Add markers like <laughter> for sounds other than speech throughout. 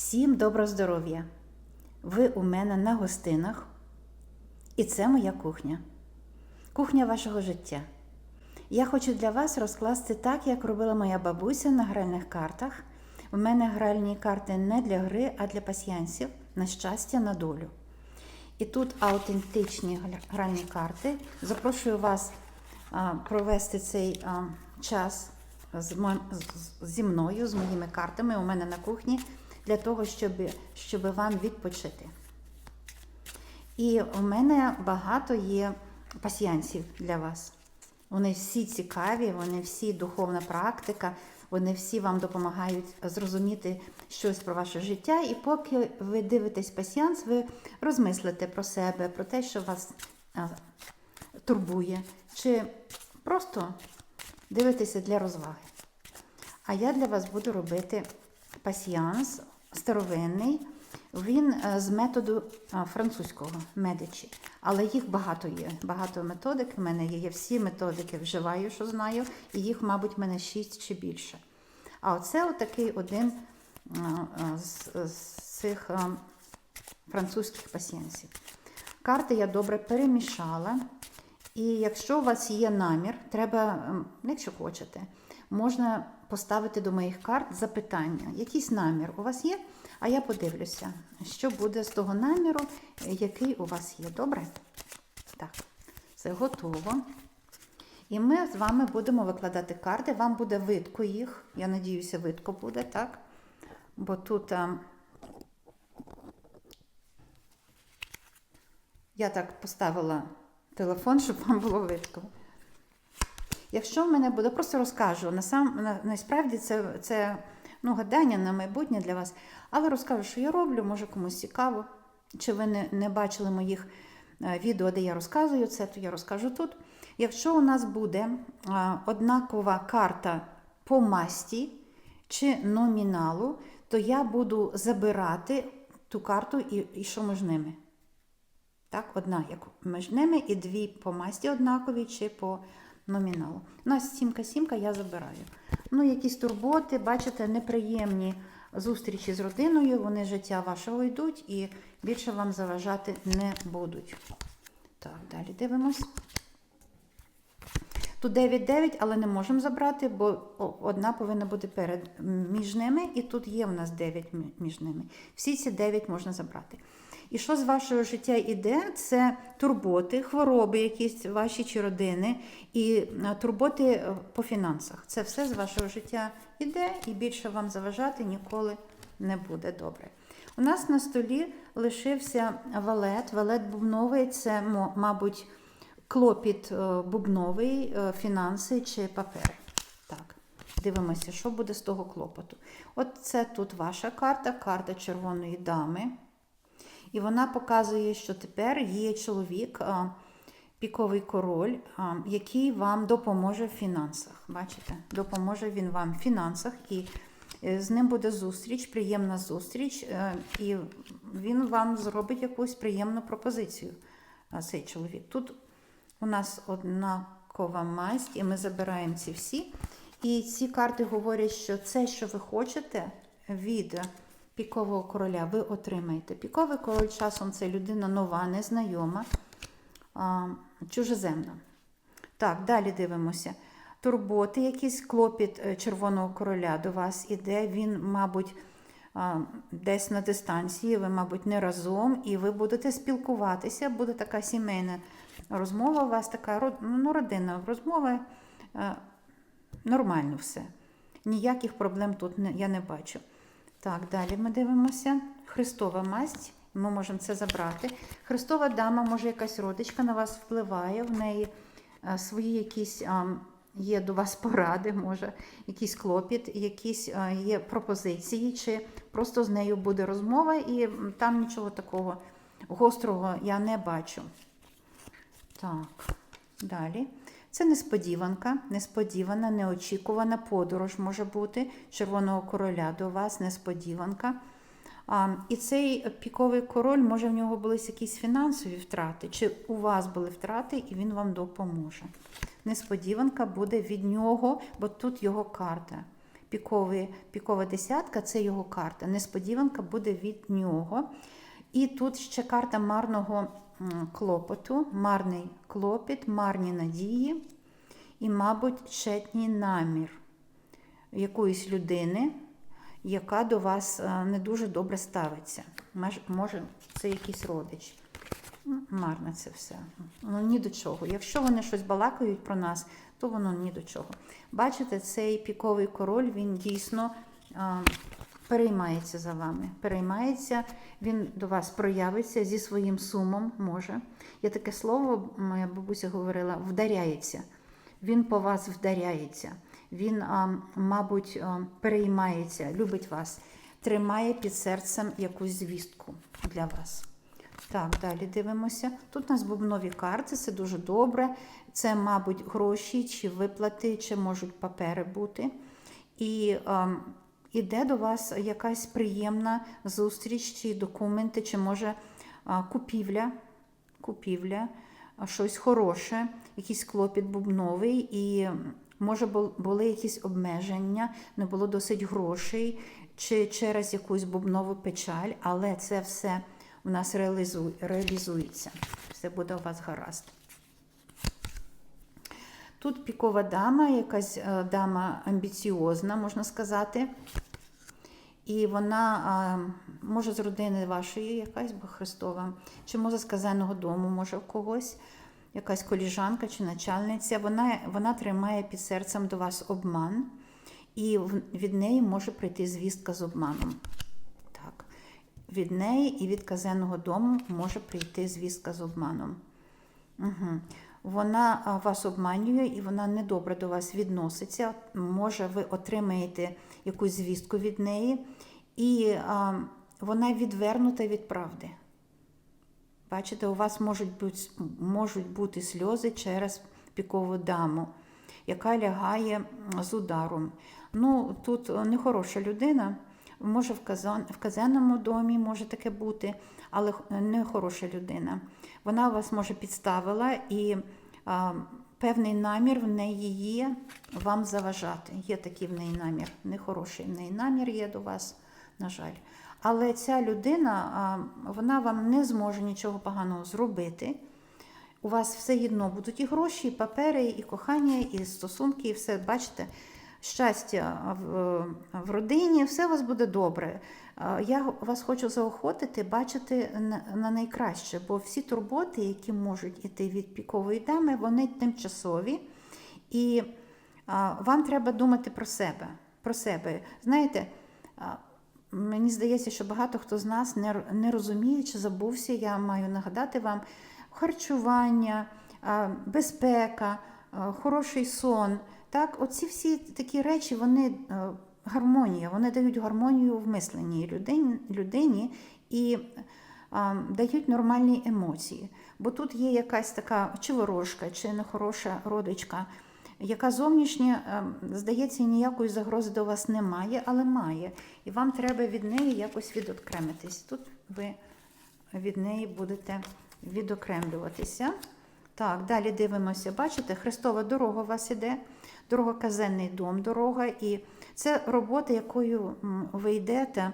Всім доброго здоров'я! Ви у мене на гостинах, і це моя кухня. Кухня вашого життя. Я хочу для вас розкласти так, як робила моя бабуся на гральних картах. У мене гральні карти не для гри, а для пасіянсів, на щастя, на долю. І тут аутентичні гральні карти. Запрошую вас провести цей час зі мною, з моїми картами у мене на кухні, для того, щоб, щоб вам відпочити. І у мене багато є пасіянсів для вас. Вони всі цікаві, вони всі духовна практика, вони всі вам допомагають зрозуміти щось про ваше життя. І поки ви дивитесь пасіянс, ви розмислите про себе, про те, що вас турбує, чи просто дивитеся для розваги. А я для вас буду робити пасіянс старовинний. Він е, з методу французького медичі. Але їх багато є. Багато методик в мене є. Я всі методики вживаю, що знаю, і їх, мабуть, в мене шість чи більше. А оце отакий один з, з цих французьких пасіянсів. Карти я добре перемішала. І якщо у вас є намір, треба, ем, якщо хочете, можна поставити до моїх карт запитання. Якийсь намір у вас є? А я подивлюся, що буде з того наміру, е, який у вас є. Добре? Так, все готово. І ми з вами будемо викладати карти. Вам буде видко їх. Я надіюся, видко буде, так? Бо тут. а, Я так поставила телефон, щоб вам було видко. Якщо в мене буде, просто розкажу. Насам, на, насправді це, це ну, гадання на майбутнє для вас. Але розкажу, що я роблю, може комусь цікаво. Чи ви не, не бачили моїх е, відео, де я розказую це, то я розкажу тут. Якщо у нас буде а, однакова карта по масті чи номіналу, то я буду забирати ту карту і, і що між ними. Так, одна як між ними і дві по масті однакові чи по номіналу. У нас сімка-сімка я забираю. Ну, якісь турботи, бачите, неприємні зустрічі з родиною, вони життя вашого йдуть і більше вам заважати не будуть. Так, далі дивимось. Тут 9-9, але не можемо забрати, бо одна повинна бути перед між ними, і тут є в нас 9 між ними. Всі ці 9 можна забрати. І що з вашого життя йде? Це турботи, хвороби якісь ваші чи родини, і е, турботи е, по фінансах. Це все з вашого життя йде, і більше вам заважати ніколи не буде добре. У нас на столі лишився валет. Валет бубновий це, мабуть, клопіт е, бубновий, фінанси чи папери. Так, дивимося, що буде з того клопоту. От це тут ваша карта, карта червоної дами. І вона показує, що тепер є чоловік, піковий король, який вам допоможе в фінансах. Бачите, допоможе він вам в фінансах, і е, з ним буде зустріч, приємна зустріч, е, і він вам зробить якусь приємну пропозицію. Цей чоловік. Тут у нас однакова масть, і ми забираємо ці всі. І ці карти говорять, що це, що ви хочете від пікового короля, ви отримаєте. Піковий король часом це людина нова, незнайома, чужеземна. Так, далі дивимося. Турботи, якийсь клопіт е, червоного короля до вас іде. Він, мабуть, десь на дистанції, ви, мабуть, не разом, і ви будете спілкуватися, буде така сімейна розмова у вас, така ну, родинна розмова. е, Нормально все. Ніяких проблем тут я не бачу. Так, далі ми дивимося. Христова масть. Ми можемо це забрати. Христова дама, може, якась родичка на вас впливає, в неї е, свої якісь є до вас поради, може, якийсь клопіт, якісь є пропозиції, чи просто з нею буде розмова, і там нічого такого гострого я не бачу. Так, далі. Це несподіванка, несподівана, неочікувана подорож може бути червоного короля до вас, несподіванка. А, і цей піковий король, може, в нього були якісь фінансові втрати, чи у вас були втрати, і він вам допоможе. Несподіванка буде від нього, бо тут його карта. піковий, пікова десятка це його карта. Несподіванка буде від нього. І тут ще карта марного клопоту, марний клопіт, марні надії і, мабуть, тщетній намір якоїсь людини, яка до вас е, не дуже добре ставиться. Може, це якийсь родич. М, Марне це все. Ну, ні до чого. Якщо вони щось балакають про нас, то воно ні до чого. Бачите, цей піковий король, він дійсно переймається за вами. Переймається, він до вас проявиться зі своїм сумом, може. Є таке слово, моя бабуся говорила, вдаряється. Він по вас вдаряється. Він, мабуть, переймається, любить вас, тримає під серцем якусь звістку для вас. Так, далі дивимося. Тут у нас бубнові карти, це дуже добре. Це, мабуть, гроші чи виплати, чи можуть папери бути. І іде до вас якась приємна зустріч, чи документи, чи може купівля, купівля, щось хороше, якийсь клопіт бубновий, і може були якісь обмеження, не було досить грошей, чи через якусь бубнову печаль, але це все у нас реалізується. Все буде у вас гаразд. Тут пікова дама, якась е, дама амбіціозна, можна сказати. І вона а, може з родини вашої, якась бо Христова, чи може з казенного дому, може в когось, якась коліжанка чи начальниця. Вона, вона тримає під серцем до вас обман, і від неї може прийти звістка з обманом. Так. Від неї і від казенного дому може прийти звістка з обманом. Угу. Вона вас обманює і вона недобре до вас відноситься. Може, ви отримаєте якусь звістку від неї, і а, вона відвернута від правди. Бачите, у вас можуть бути, можуть бути сльози через пікову даму, яка лягає з ударом. Ну, тут е, нехороша людина, може в, казенному домі може таке бути, але х- не хороша людина. Вона вас може підставила і а, певний намір в неї є вам заважати. Є такий в неї намір, нехороший в неї намір є до вас, на жаль. Але ця людина, а, вона вам не зможе нічого поганого зробити. У вас все одно будуть і гроші, і папери, і кохання, і стосунки, і все. Бачите, щастя в, в родині, все у вас буде добре. Я вас хочу заохотити, бачити на, на найкраще, бо всі турботи, які можуть іти від пікової дами, вони тимчасові. І вам треба думати про себе. Про себе. Знаєте, мені здається, що багато хто з нас не, розуміє чи забувся. Я маю нагадати вам харчування, безпека, хороший сон. Так, оці всі такі речі, вони гармонія, вони дають гармонію в мисленні людині, і а, дають нормальні емоції. Бо тут є якась така чи ворожка, чи нехороша родичка, яка зовнішнє, е, здається, ніякої загрози до вас немає, але має. І вам треба від неї якось відокремитись. Тут ви від неї будете відокремлюватися. Так, далі дивимося. Бачите, Христова дорога у вас іде, дорога казенний дом, дорога. І це робота, якою ви йдете.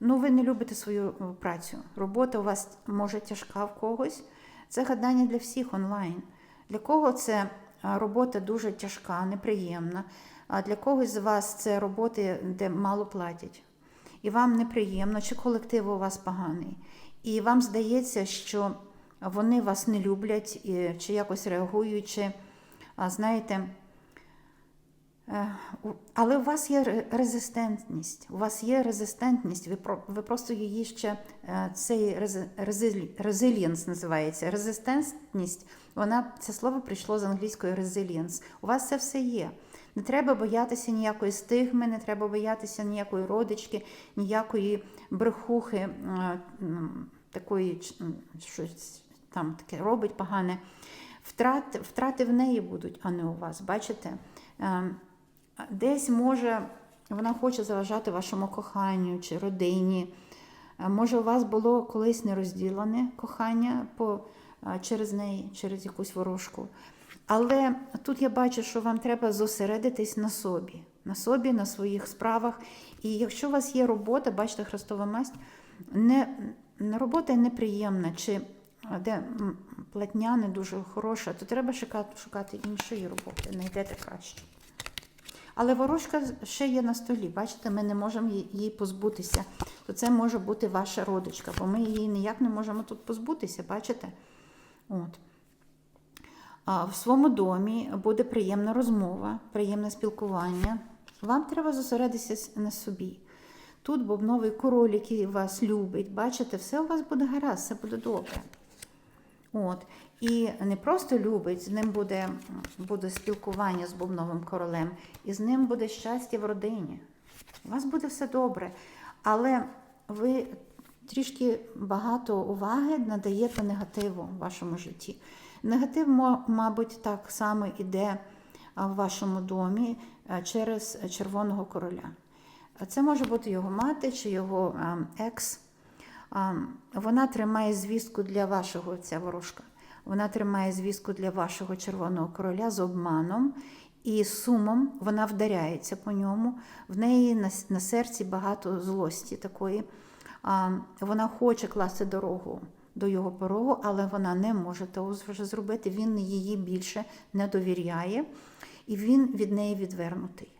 Ну, ви не любите свою е, працю. Робота у вас може тяжка в когось. Це гадання для всіх онлайн. Для кого це робота дуже тяжка, неприємна. А для когось з вас це роботи, де мало платять. І вам неприємно, чи колектив у вас поганий. І вам здається, що вони вас не люблять, чи якось реагують, чи, знаєте, Е, Але у вас є резистентність. У вас є резистентність. Ви ви просто її ще е, цей резилієнс називається. Резистентність. Вона це слово прийшло з англійської resilience. У вас це все є. Не треба боятися ніякої стигми, не треба боятися ніякої родички, ніякої брехухи, е, такої щось там таке робить погане. Втрати, втрати в неї будуть, а не у вас. Бачите? Десь може вона хоче заважати вашому коханню чи родині. Е, Може, у вас було колись нерозділене кохання по, е, через неї, через якусь ворожку. Але тут я бачу, що вам треба зосередитись на собі. на собі, на своїх справах. І якщо у вас є робота, бачите, Христова масть, не, робота неприємна, чи де платня не дуже хороша, то треба шукати, шукати іншої роботи, знайдете краще. Але ворожка ще є на столі. Бачите, ми не можемо її- позбутися. То це може бути ваша родичка, бо ми її ніяк не можемо тут позбутися, бачите? От. А в своєму домі буде приємна розмова, приємне спілкування. Вам треба зосередитися на собі. Тут бобновий король, який вас любить, бачите, все у вас буде гаразд, все буде добре. От. І не просто любить, з ним буде, буде спілкування з бубновим королем, і з ним буде щастя в родині. У вас буде все добре. Але ви трішки багато уваги надаєте негативу в вашому житті. Негатив, мабуть, так само іде в вашому домі через червоного короля. Це може бути його мати чи його екс. Вона тримає звістку для вашого, ця ворожка. Вона тримає звістку для вашого червоного короля з обманом і сумом. Вона вдаряється по ньому. В неї на, серці багато злості такої. Вона хоче класти дорогу до його порогу, але вона не може того вже зробити. Він її більше не довіряє, і він від неї відвернутий.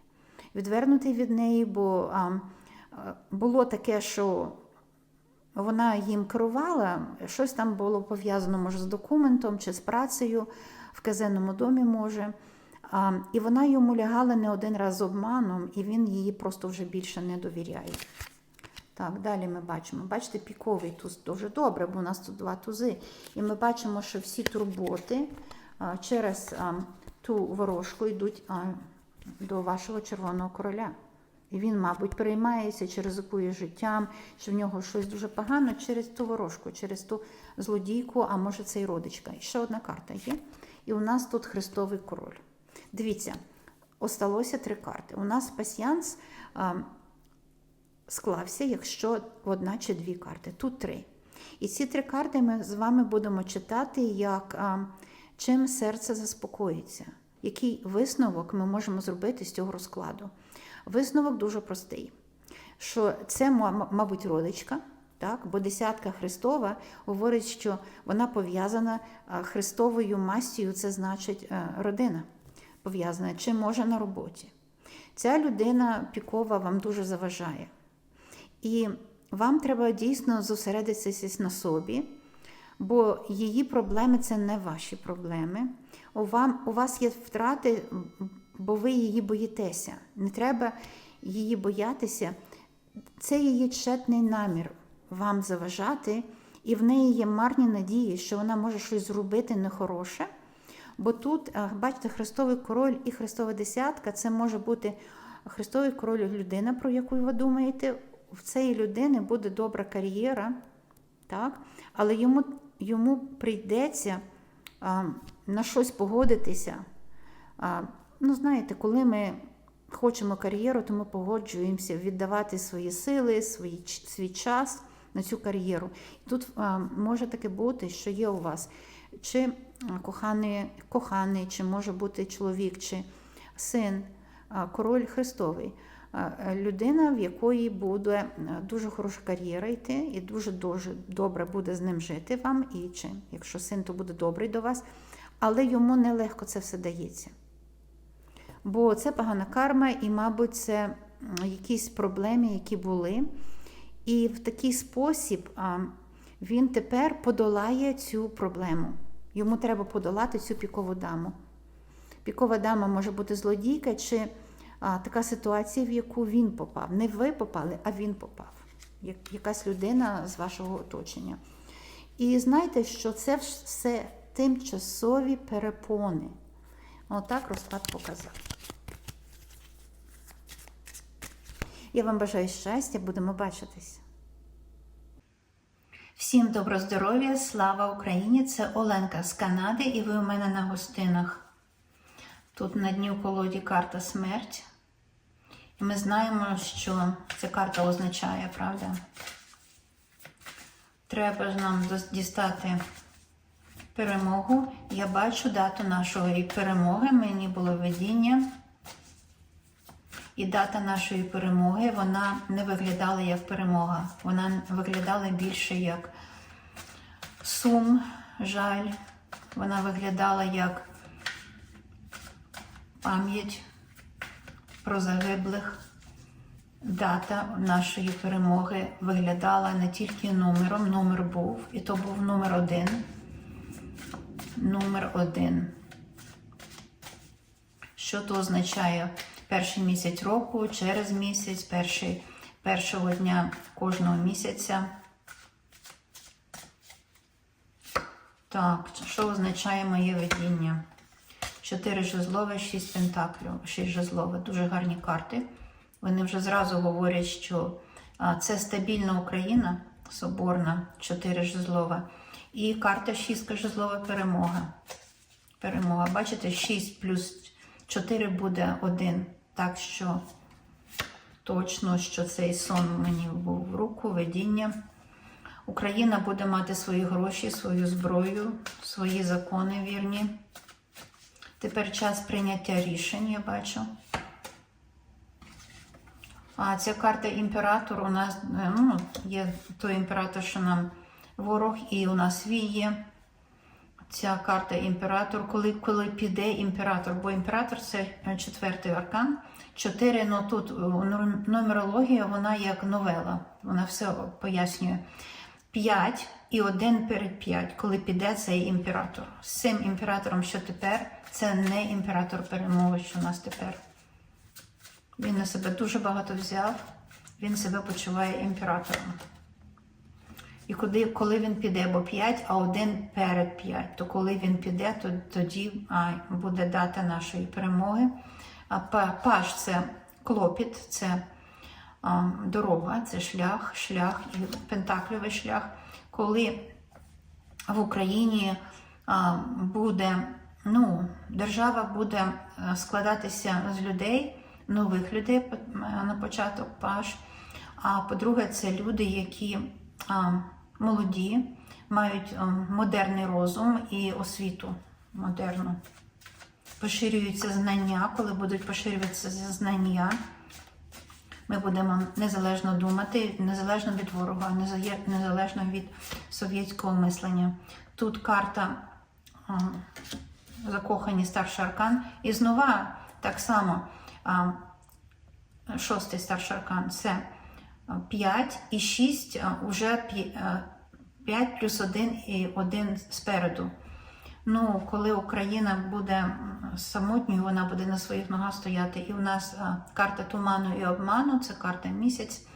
Відвернутий від неї, бо було таке, що вона їм керувала, щось там було пов'язано, може, з документом чи з працею в казенному домі, може. А, і вона йому лягала не один раз з обманом, і він її просто вже більше не довіряє. Так, далі ми бачимо. Бачите, піковий туз дуже добре, бо у нас тут два тузи. І ми бачимо, що всі турботи а, через а, ту ворожку йдуть а, до вашого червоного короля. І він, мабуть, переймається чи ризикує життям, що в нього щось дуже погано через ту ворожку, через ту злодійку, а може це і родичка. І ще одна карта є. І у нас тут Христовий король. Дивіться, осталося три карти. У нас пасьянс а, склався, якщо одна чи дві карти. Тут три. І ці три карти ми з вами будемо читати, як а, чим серце заспокоїться. Який висновок ми можемо зробити з цього розкладу? Висновок дуже простий, що це, мабуть, родичка, так? бо десятка Христова говорить, що вона пов'язана Христовою мастю, це значить е, родина пов'язана, чи може на роботі. Ця людина пікова вам дуже заважає. І вам треба дійсно зосередитися на собі, бо її проблеми це не ваші проблеми. У, вам, у вас є втрати, бо ви її боїтеся. Не треба її боятися. Це її тщетний намір вам заважати, і в неї є марні надії, що вона може щось зробити нехороше. Бо тут, бачите, Христовий король і Христова десятка це може бути Христовий король людина, про яку ви думаєте. В цієї людини буде добра кар'єра, так? але йому, йому прийдеться а, на щось погодитися. А, ну, знаєте, коли ми хочемо кар'єру, то ми погоджуємося віддавати свої сили, свої, свій час на цю кар'єру. Тут а, може таке бути, що є у вас чи коханий, коханий, чи може бути чоловік, чи син, король Христовий. Е, Людина, в якої буде е, дуже хороша кар'єра йти, і дуже дуже добре буде з ним жити вам, і чи якщо син, то буде добрий до вас, але йому нелегко це все дається. Бо це погана карма, і, мабуть, це якісь проблеми, які були. І в такий спосіб він тепер подолає цю проблему. Йому треба подолати цю пікову даму. Пікова дама може бути злодійка чи а, така ситуація, в яку він попав. Не ви попали, а він попав. Як, якась людина з вашого оточення. І знайте, що це все тимчасові перепони. Отак розклад показав. Я вам бажаю щастя, будемо бачитись. Всім добро здоров'я, слава Україні! Це Оленка з Канади, і ви у мене на гостинах. Тут на дні у колоді карта смерть. І ми знаємо, що ця карта означає, правда? Треба ж нам дістати перемогу. Я бачу дату нашої перемоги. Мені було видіння. І дата нашої перемоги вона не виглядала як перемога. Вона виглядала більше як сум, жаль. Вона виглядала як пам'ять про загиблих. Дата нашої перемоги виглядала не тільки номером, номер був, і то був номер один. Номер один. Що то означає перший місяць року, через місяць, перший, першого дня кожного місяця. Так, що означає моє видіння? Чотири жезлове, шість пентаклів, шість жезлове. Дуже гарні карти. Вони вже зразу говорять, що це стабільна Україна, соборна, чотири жезлова. І карта шістка жезлова перемога. Перемога. Бачите, 6 плюс 4 буде 1. Так що точно, що цей сон мені був в руку, видіння. Україна буде мати свої гроші, свою зброю, свої закони вірні. Тепер час прийняття рішень, я бачу. А ця карта імператор у нас е, ну, є той імператор, що нам ворог, і у нас свій є. Ця карта імператор, коли, коли піде імператор, бо імператор це е, четвертий аркан. Чотири, ну тут е, нумерологія, вона як новела, вона все пояснює. П'ять і один перед п'ять, коли піде цей імператор. З цим імператором, що тепер, це не імператор перемоги, що у нас тепер. Він на себе дуже багато взяв, він себе почуває імператором. І коли, коли він піде, бо 5, а один перед 5, то коли він піде, то тоді а, буде дата нашої перемоги. А па- паж це клопіт, це а, дорога, це шлях, шлях і пентакльовий шлях. Коли в Україні а, буде, ну, держава буде складатися з людей, нових людей на початок паш. А по-друге, це люди, які а, молоді, мають модерний розум і освіту модерну. Поширюються знання, коли будуть поширюватися знання. Ми будемо незалежно думати, незалежно від ворога, незалежно від совєтського мислення. Тут карта а, закохані старший аркан. І знову так само шостий старший аркан це 5 і 6 вже 5 плюс 1 і 1 спереду. Ну, коли Україна буде самотньою, вона буде на своїх ногах стояти. І у нас карта туману і обману, це карта місяць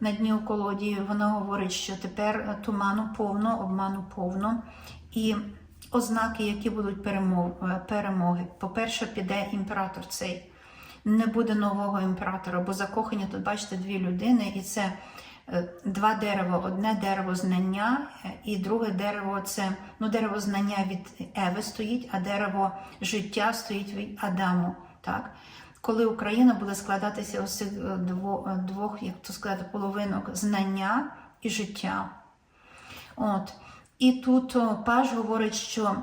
на дні у колоді. Вона говорить, що тепер туману повно, обману повно. І ознаки, які будуть е, перемоги. По-перше, піде імператор цей. Не буде нового імператора, бо закохані тут, бачите, дві людини, і це е, два дерева. Одне дерево знання, е, і друге дерево це ну, дерево знання від Еви стоїть, а дерево життя стоїть від Адаму. Так? Коли Україна буде складатися з цих е, дво- двох, як то сказати, половинок знання і життя. От. І тут Паж говорить, що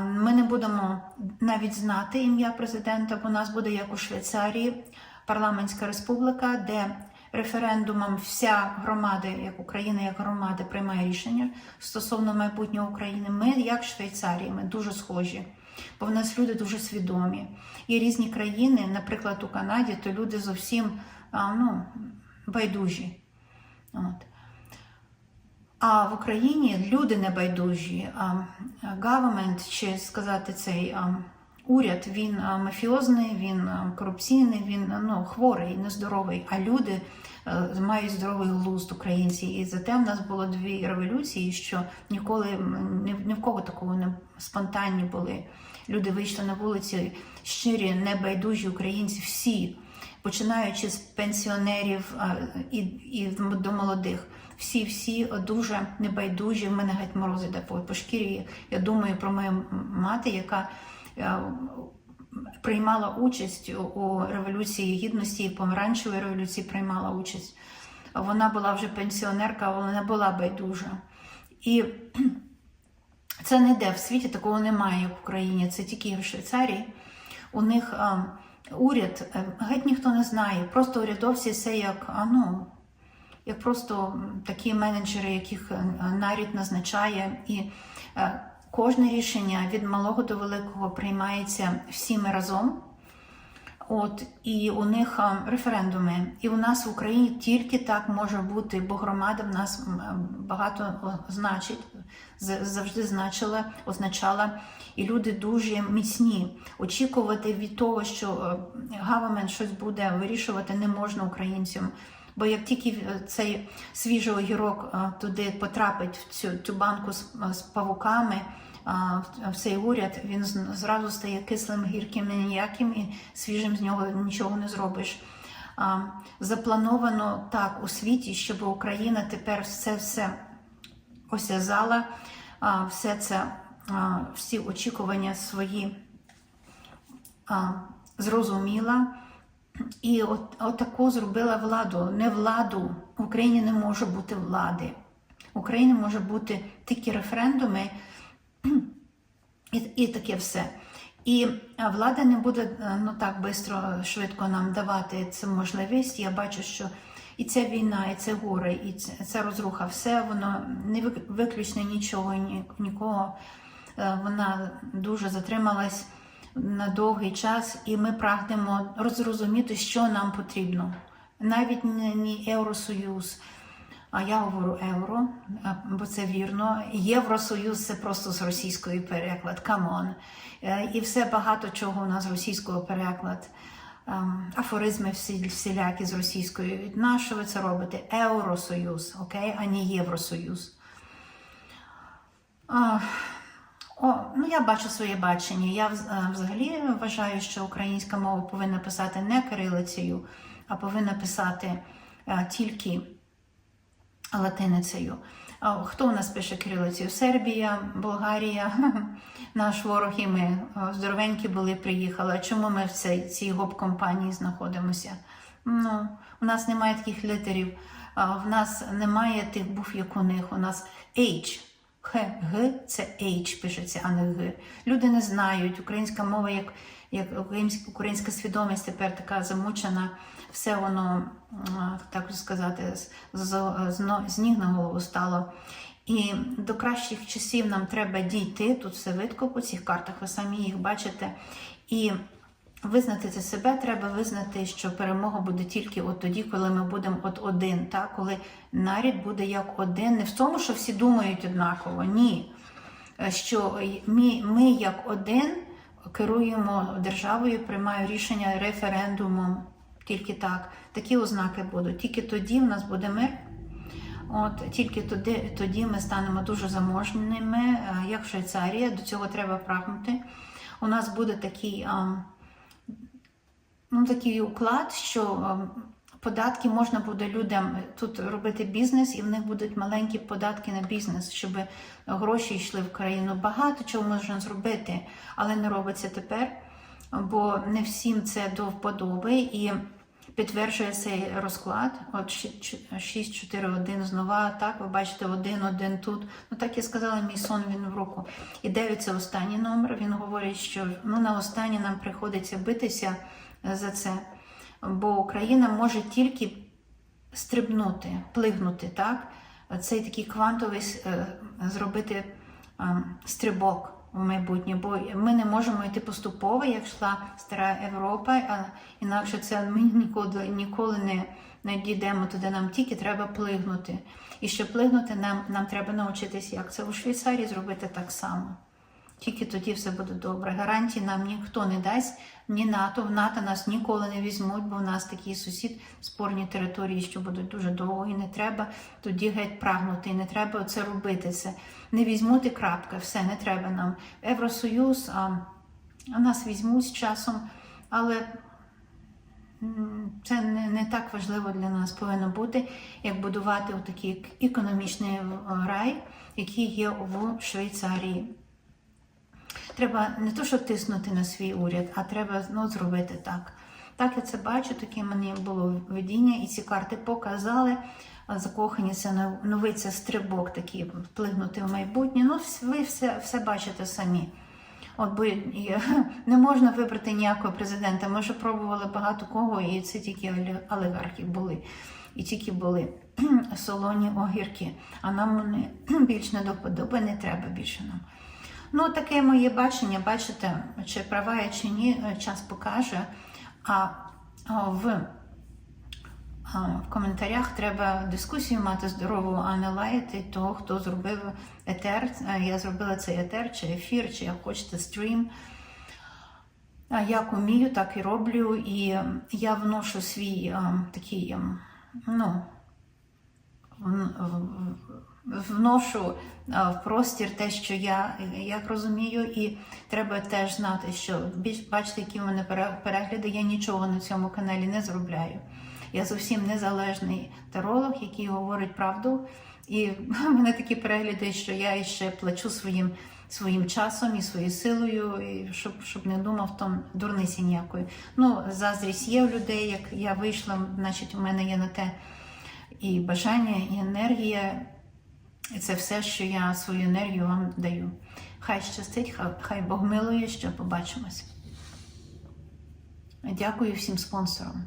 ми не будемо навіть знати ім'я президента, бо у нас буде як у Швейцарії парламентська республіка, де референдумом вся громада, як Україна, як громада, приймає рішення стосовно майбутнього України. Ми, як Швейцарії, ми дуже схожі, бо в нас люди дуже свідомі. Є різні країни, наприклад, у Канаді, то люди зовсім ну, байдужі. От. А в Україні люди небайдужі, government, чи сказати цей уряд, він мафіозний, він корупційний, він ну, хворий, нездоровий. А люди мають здоровий глузд українці. І зате в нас було дві революції, що ніколи ні в кого такого не спонтанні були. Люди вийшли на вулиці, щирі, небайдужі українці, всі, починаючи з пенсіонерів і, і до молодих. Всі, всі дуже небайдужі. В мене геть мороз іде по, по шкірі. Я думаю про мою мати, яка е, приймала участь у- революції гідності і помаранчевої революції приймала участь. Вона була вже пенсіонерка, не була байдужа. І <clears throat> це не де в світі такого немає, в Україні. Це тільки в Швейцарії. У них а, уряд, е, геть ніхто не знає. Просто урядовці це як, а, ну, як просто такі менеджери, яких е, наряд назначає. І е, кожне рішення від малого до великого приймається всіми разом. От і у них референдуми. І у нас в Україні тільки так може бути, бо громада в нас багато значить, завжди значила, означала, і люди дуже міцні. Очікувати від того, що гавамен щось буде вирішувати, не можна українцям. Бо як тільки е, цей свіжий огірок е, туди потрапить в цю, цю банку з, з павуками, в цей уряд, він зразу стає кислим, гірким і ніяким, і свіжим з нього нічого не зробиш. Заплановано так у світі, щоб Україна тепер все все осязала, все це, всі очікування свої зрозуміла. І от, от таку зробила владу. Не владу. В Україні не може бути влади. В Україні може бути тільки референдуми і, і таке все. І влада не буде е, ну так швидко, швидко нам давати цю можливість. Я бачу, що і ця війна, і це горе, і ця розруха, все воно не виключно нічого, ні, нікого. Е, Вона дуже затрималась на довгий час, і ми прагнемо розрозуміти, що нам потрібно. Навіть не, Євросоюз, а я говорю євро, бо це вірно. Євросоюз це просто з російської переклад. Камон. І все багато чого у нас з російського переклад. Ем, Афоризми всі, всілякі з російської. Нащо ви це робите? Євросоюз, окей, а не Євросоюз. А, О, ну я бачу своє бачення. Я е, взагалі вважаю, що українська мова повинна писати не кирилицею, а повинна писати е, тільки латиницею. Хто у нас пише кирилицею? Сербія, Болгарія, <laughs> наш ворог і ми здоровенькі були, приїхали. Чому ми в цій, цій гоп-компанії знаходимося? Ну, у нас немає таких літерів, в нас немає тих букв, як у них. У нас H. Х, Г це H пишеться, а не Г. Люди не знають. Українська мова, як, як українська, свідомість тепер така замучена, все воно, так сказати, з, з, з ніг на голову стало. І до кращих часів нам треба дійти. Тут все видко по цих картах, ви самі їх бачите. І Визнати це себе треба визнати, що перемога буде тільки от тоді, коли ми будемо от один, так? коли нарід буде як один, не в тому, що всі думають однаково, ні. Е, Що ми, ми як один керуємо державою, приймаємо рішення референдумом. Тільки так. Такі ознаки будуть. Тільки тоді в нас буде мир. От тільки тоді, тоді ми станемо дуже заможними, е, як Швейцарія. До цього треба прагнути. У нас буде такий. Ну, такий уклад, що ем, податки можна буде людям тут робити бізнес, і в них будуть маленькі податки на бізнес, щоб гроші йшли в країну. Багато чого можна зробити, але не робиться тепер, бо не всім це до вподоби. І підтверджує цей розклад. От 6-4-1 знова, так, ви бачите, один, один тут. Ну так я сказала, мій сон він в руку. І 9 це останній номер. Він говорить, що ну, на останній нам приходиться битися за це. Бо Україна може тільки стрибнути, плигнути, так? Цей такий квантовий е, зробити е, стрибок в майбутнє, бо ми не можемо йти поступово, як йшла стара Європа, а інакше це ми ніколи, ніколи не, не дійдемо туди. Нам тільки треба плигнути. І щоб плигнути, нам, нам треба навчитися, як це у Швейцарії зробити так само. Тільки тоді все буде добре. Гарантій нам ніхто не дасть, ні НАТО. В НАТО нас ніколи не візьмуть, бо в нас такий сусід спорні території, що будуть дуже довго, і не треба тоді геть прагнути, і не треба це робити. Це не візьмуть і крапка, все не треба нам. Євросоюз, а, а нас візьмуть з часом, але це не, не так важливо для нас повинно бути, як будувати такий економічний е, рай, який є в Швейцарії. Треба не то, що тиснути на свій уряд, а треба ну, зробити так. Так я це бачу, таке мені було видіння, і ці карти показали. Закохані це нов- новий це стрибок такий, вплигнути в майбутнє. Ну, ви все, все бачите самі. От бо <laughs> не можна вибрати ніякого президента. Ми вже пробували багато кого, і це тільки олі- олігархи були. І тільки були <clears throat> солоні огірки. А нам вони <clears throat> більш не до вподоби, не треба більше нам. Ну, таке моє бачення, бачите, чи права я чи ні, е, час покаже. А, а в, в коментарях треба дискусію мати здорову, а не лаяти того, хто зробив етер. Е, Я зробила цей етер, чи ефір, чи як хочете стрім. А Як умію, так і роблю. І е, я вношу свій е, такий, е, ну, в- в- вношу е, в простір те, що я як розумію, і треба теж знати, що більш бачите, які в мене перегляди, я нічого на цьому каналі не зробляю. Я зовсім незалежний таролог, який говорить правду. І <laughs> в мене такі перегляди, що я ще плачу своїм, своїм часом і своєю силою, і щоб, щоб не думав там дурниці ніякої. Ну, заздрість є у людей, як я вийшла, значить, у мене є на те і бажання, і енергія. І це все, що я свою енергію вам даю. Хай щастить, хай, Бог милує, що побачимось. Дякую всім спонсорам.